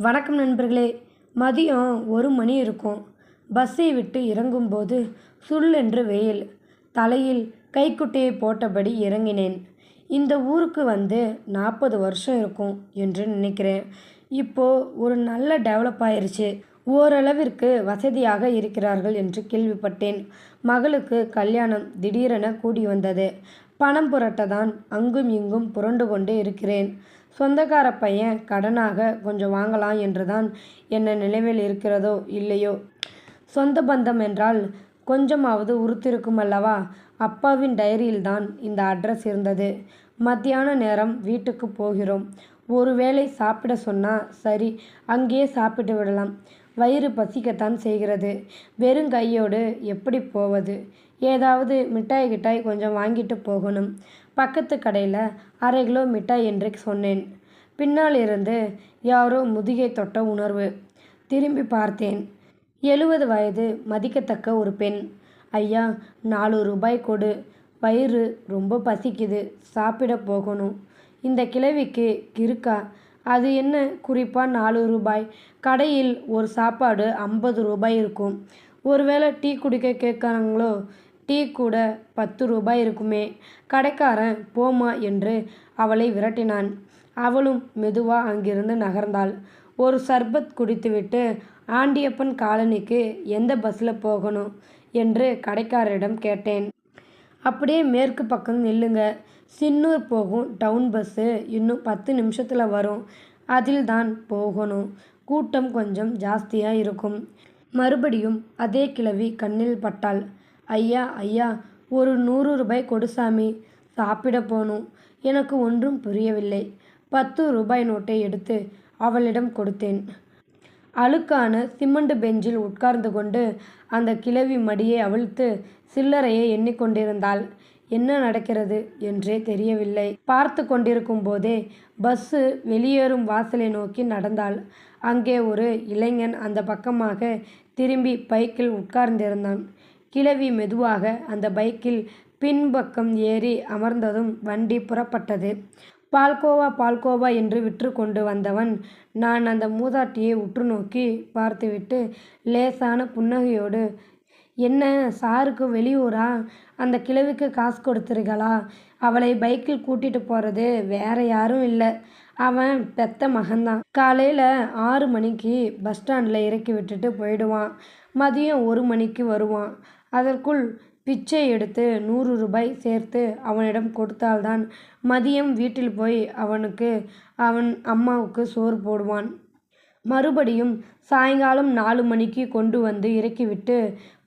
வணக்கம் நண்பர்களே. மதியம் ஒரு மணி இருக்கும். பஸ்ஸை விட்டு இறங்கும்போது சுள்ளென்று வெயில். தலையில் கைக்குட்டையை போட்டபடி இறங்கினேன். இந்த ஊருக்கு வந்து நாற்பது வருஷம் இருக்கும் என்று நினைக்கிறேன். இப்போது ஒரு நல்ல டெவலப் ஆயிடுச்சு ஓரளவிற்கு வசதியாக இருக்கிறார்கள் என்று கேள்விப்பட்டேன். மகளுக்கு கல்யாணம் திடீரென கூடி வந்தது. பணம் புரட்ட தான் அங்கும் இங்கும் புரண்டு கொண்டு இருக்கிறேன். சொந்தக்கார பையன் கடனாக கொஞ்சம் வாங்கலாம் என்று தான் என்ன நினைவில் இருக்கிறதோ இல்லையோ? சொந்த பந்தம் என்றால் கொஞ்சமாவது உறுத்திருக்கும் அல்லவா? அப்பாவின் டைரியில் தான் இந்த அட்ரஸ் இருந்தது. மத்தியான நேரம் வீட்டுக்கு போகிறோம். ஒருவேளை சாப்பிட சொன்னா சரி அங்கேயே சாப்பிட்டு விடலாம். வயிறு பசிக்கத்தான் செய்கிறது. வெறும் கையோடு எப்படி போவது? ஏதாவது மிட்டாய் கிட்டாய் கொஞ்சம் வாங்கிட்டு போகணும். பக்கத்து கடையில் அரை கிலோ மிட்டாய் என்று சொன்னேன். பின்னால் இருந்து யாரோ முதுகை தொட்ட உணர்வு. திரும்பி பார்த்தேன். எழுபது வயது மதிக்கத்தக்க ஒரு பெண். ஐயா நாலு ரூபாய் கொடு. வயிறு ரொம்ப பசிக்குது. சாப்பிட போகணும். இந்த கிழவிக்கு கிருக்கா அது என்ன குறிப்பாக நாலு ரூபாய்? கடையில் ஒரு சாப்பாடு ஐம்பது ரூபாய் இருக்கும். ஒருவேளை டீ குடிக்க கேட்குறாங்களோ டீ கூட பத்து ரூபாய் இருக்குமே. கடைக்காரன் போமா என்று அவளை விரட்டினான். அவளும் மெதுவாக அங்கிருந்து நகர்ந்தாள். ஒரு சர்பத் குடித்துவிட்டு ஆண்டியப்பன் காலனிக்கு எந்த பஸ்ஸில் போகணும்? என்று கடைக்காரரிடம் கேட்டேன். அப்படியே மேற்கு பக்கம் நில்லுங்க. சின்னூர் போகும் டவுன் பஸ்ஸு இன்னும் பத்து நிமிஷத்தில் வரும். அதில் தான் போகணும். கூட்டம் கொஞ்சம் ஜாஸ்தியாக இருக்கும். மறுபடியும் அதே கிழவி கண்ணில் பட்டாள். ஐயா ஐயா ஒரு நூறு ரூபாய் கொடு சாமி. சாப்பிட போகணும் எனக்கு ஒன்றும் புரியவில்லை. பத்து ரூபாய் நோட்டை எடுத்து அவளிடம் கொடுத்தேன். அழுக்கான சிமெண்ட் பெஞ்சில் உட்கார்ந்து கொண்டு அந்த கிழவி மடியை அவிழ்த்து சில்லறையை எண்ணிக்கொண்டிருந்தாள் என்ன நடக்கிறது? என்றே தெரியவில்லை. பார்த்து கொண்டிருக்கும் போதே பஸ்ஸு வெளியேறும் வாசலை நோக்கி நடந்தாள். அங்கே ஒரு இளைஞன் அந்த பக்கமாக திரும்பி பைக்கில் உட்கார்ந்திருந்தான். கிழவி மெதுவாக அந்த பைக்கில் பின்பக்கம் ஏறி அமர்ந்ததும் வண்டி புறப்பட்டது. பால்கோவா பால்கோவா என்று விற்று கொண்டு வந்தவன் நான் அந்த மூதாட்டியை உற்று நோக்கி பார்த்துவிட்டு லேசான புன்னகையோடு என்ன சாருக்கு வெளியூரா? அந்த கிழவிக்கு காசு கொடுத்துருங்களா அவளை பைக்கில் கூட்டிட்டு போகிறது வேற யாரும் இல்லை. அவன் பெத்த மகன்தான். காலையில் ஆறு மணிக்கு பஸ் ஸ்டாண்டில் இறக்கி விட்டுட்டு போயிடுவான். மதியம் ஒரு மணிக்கு வருவான். அதற்குள் பிச்சை எடுத்து நூறு ரூபாய் சேர்த்து அவனிடம் கொடுத்தால்தான் மதியம் வீட்டில் போய் அவனுக்கு அவன் அம்மாவுக்கு சோறு போடுவான். மறுபடியும் சாயங்காலம் நாலு மணிக்கு கொண்டு வந்து இறக்கிவிட்டு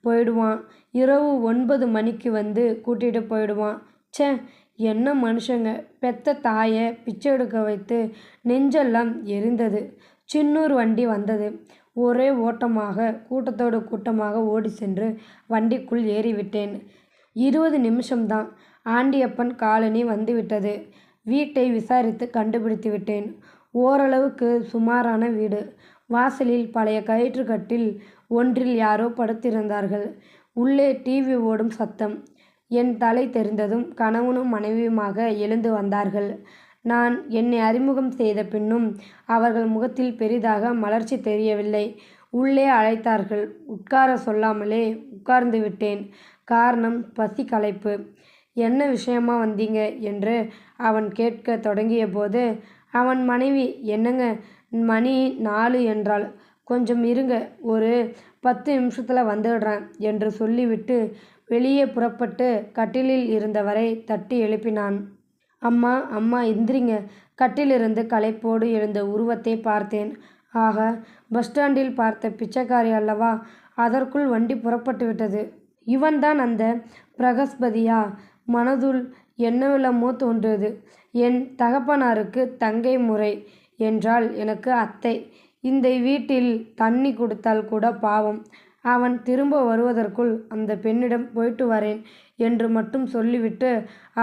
போயிடுவான். இரவு ஒன்பது மணிக்கு வந்து கூட்டிகிட்டு போயிடுவான். ச்சே என்ன மனுஷங்க. பெத்த தாயை பிச்சை எடுக்க வைத்து நெஞ்செல்லாம் எரிந்தது. சின்னூர் வண்டி வந்தது. ஒரே ஓட்டமாக கூட்டத்தோடு கூட்டமாக ஓடி சென்று வண்டிக்குள் ஏறிவிட்டேன். இருபது நிமிஷம்தான். ஆண்டியப்பன் காலனி வந்துவிட்டது. வீட்டை விசாரித்து கண்டுபிடித்து விட்டேன் ஓரளவுக்கு சுமாரான வீடு. வாசலில் பழைய கயிற்றுக்கட்டில் ஒன்றில் யாரோ படுத்திருந்தார்கள். உள்ளே டிவி ஓடும் சத்தம். என் தலை தெரிந்ததும் கணவனும் மனைவியுமாக எழுந்து வந்தார்கள். நான் என்னை அறிமுகம் செய்த பின்னும் அவர்கள் முகத்தில் பெரிதாக மலர்ச்சி தெரியவில்லை. உள்ளே அழைத்தார்கள். உட்கார சொல்லாமலே உட்கார்ந்து விட்டேன். காரணம் பசி களைப்பு என்ன விஷயமா வந்தீங்க? என்று அவன் கேட்க தொடங்கிய போது அவன் மனைவி என்னங்க? மணி நாலு என்றாள். கொஞ்சம் இருங்க. ஒரு பத்து நிமிஷத்தில் வந்துடுறேன் என்று சொல்லிவிட்டு வெளியே புறப்பட்டு கட்டிலில் இருந்தவரை தட்டி எழுப்பினான். அம்மா அம்மா எந்திரிங்க. கட்டிலிருந்து களைப்போடு எழுந்த உருவத்தை பார்த்தேன். ஆக பஸ் ஸ்டாண்டில் பார்த்த பிச்சைக்காரி அல்லவா அதற்குள் வண்டி புறப்பட்டு விட்டது. இவன்தான் அந்த பிரகஸ்பதியா? மனதுள் என்னவெல்லாமோ தோன்றியது. என் தகப்பனாருக்கு தங்கை முறை என்றால் எனக்கு அத்தை. இந்த வீட்டில் தண்ணி கொடுத்தால் கூட பாவம். அவன் திரும்ப வருவதற்குள் அந்த பெண்ணிடம் போயிட்டு வரேன். என்று மட்டும் சொல்லிவிட்டு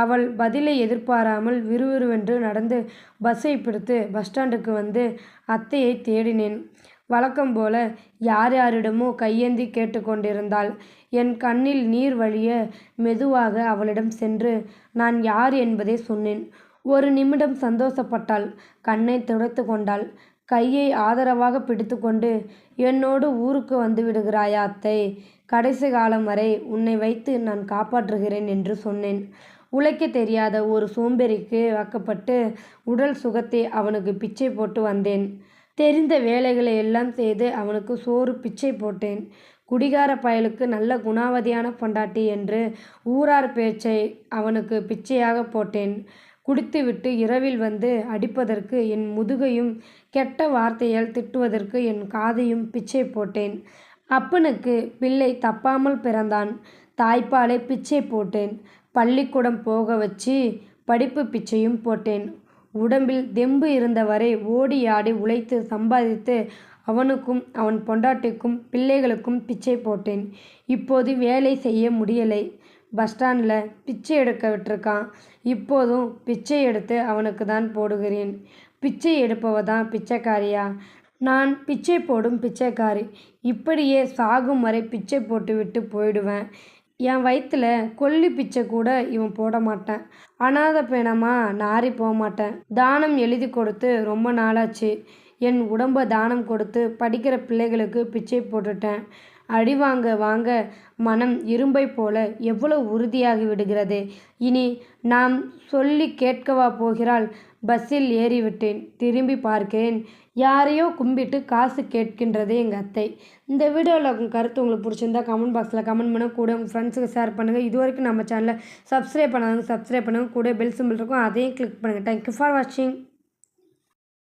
அவள் பதிலை எதிர்பாராமல் விறுவிறுவென்று நடந்து பஸ்ஸை பிடித்து பஸ் ஸ்டாண்டுக்கு வந்து அத்தையை தேடினேன். வழக்கம் போல யார் யாரிடமோ கையேந்தி கேட்டுக்கொண்டிருந்தாள். என் கண்ணில் நீர் வழிய மெதுவாக அவளிடம் சென்று நான் யார் என்பதை சொன்னேன். ஒரு நிமிடம் சந்தோஷப்பட்டாள். கண்ணை துடைத்து கொண்டாள். கையை ஆதரவாக பிடித்துக்கொண்டு என்னோடு ஊருக்கு வந்து விடுகிறாயா அத்தை? கடைசி காலம் வரை உன்னை வைத்து நான் காப்பாற்றுகிறேன் என்று சொன்னேன். உழைக்க தெரியாத ஒரு சோம்பேறிக்கு வாக்கப்பட்டு உடல் சுகத்தை அவனுக்கு பிச்சை போட்டு வந்தேன். தெரிந்த வேலைகளை எல்லாம் செய்து அவனுக்கு சோறு பிச்சை போட்டேன். குடிகார பயலுக்கு நல்ல குணாவதியான பொண்டாட்டி என்று ஊரார் பேச்சை அவனுக்கு பிச்சையாக போட்டேன். குடித்துவிட்டு இரவில் வந்து அடிப்பதற்கு என் முதுகையும் கெட்ட வார்த்தையால் திட்டுவதற்கு என் காதையும் பிச்சை போட்டேன். அப்பனுக்கு பிள்ளை தப்பாமல் பிறந்தான். தாய்ப்பாலை பிச்சை போட்டேன். பள்ளிக்கூடம் போக வச்சு படிப்பு பிச்சையும் போட்டேன். உடம்பில் தெம்பு இருந்தவரை ஓடி ஆடி உழைத்து சம்பாதித்து அவனுக்கும் அவன் பொண்டாட்டிக்கும் பிள்ளைகளுக்கும் பிச்சை போட்டேன். இப்போது வேலை செய்ய முடியலை. பஸ் ஸ்டாண்டில் பிச்சை எடுக்க விட்டுருக்கான். இப்போதும் பிச்சை எடுத்து அவனுக்கு தான் போடுகிறேன். பிச்சை எடுப்பவ தான் பிச்சைக்காரியா? நான் பிச்சை போடும் பிச்சைக்காரி. இப்படியே சாகும் வரை பிச்சை போட்டுவிட்டு போயிடுவேன். என் வயிற்றுல கொல்லி பிச்சை கூட இவன் போட மாட்டேன். அனாதை பேணமாக நாரி போக மாட்டேன். தானம் எழுதி கொடுத்து ரொம்ப நாளாச்சு. என் உடம்பை தானம் கொடுத்து படிக்கிற பிள்ளைகளுக்கு பிச்சை போட்டுட்டேன். அடி வாங்க வாங்க மனம் இரும்பை போல எவ்வளவு உறுதியாகி விடுகிறது. இனி நாம் சொல்லி கேட்கவா போகிறாள். பஸ்ஸில் ஏறிவிட்டேன் திரும்பி பார்க்கிறேன். யாரையோ கும்பிட்டு காசு கேட்கின்றது எங்கள் அத்தை. இந்த வீடியோவில் உங்கள் கருத்து உங்களுக்கு பிடிச்சிருந்தா கமெண்ட் பாக்ஸில் கமெண்ட் பண்ண கூட உங்கள் ஃப்ரெண்ட்ஸுக்கு ஷேர் பண்ணுங்கள் இது வரைக்கும் நம்ம சேனலை சப்ஸ்கிரைப் பண்ணாதவங்க சப்ஸ்கிரைப் பண்ணுங்கள் கூட பெல் சிம்பிள் இருக்கும். அதையும் கிளிக் பண்ணுங்கள் தேங்க்யூ ஃபார் வாட்சிங்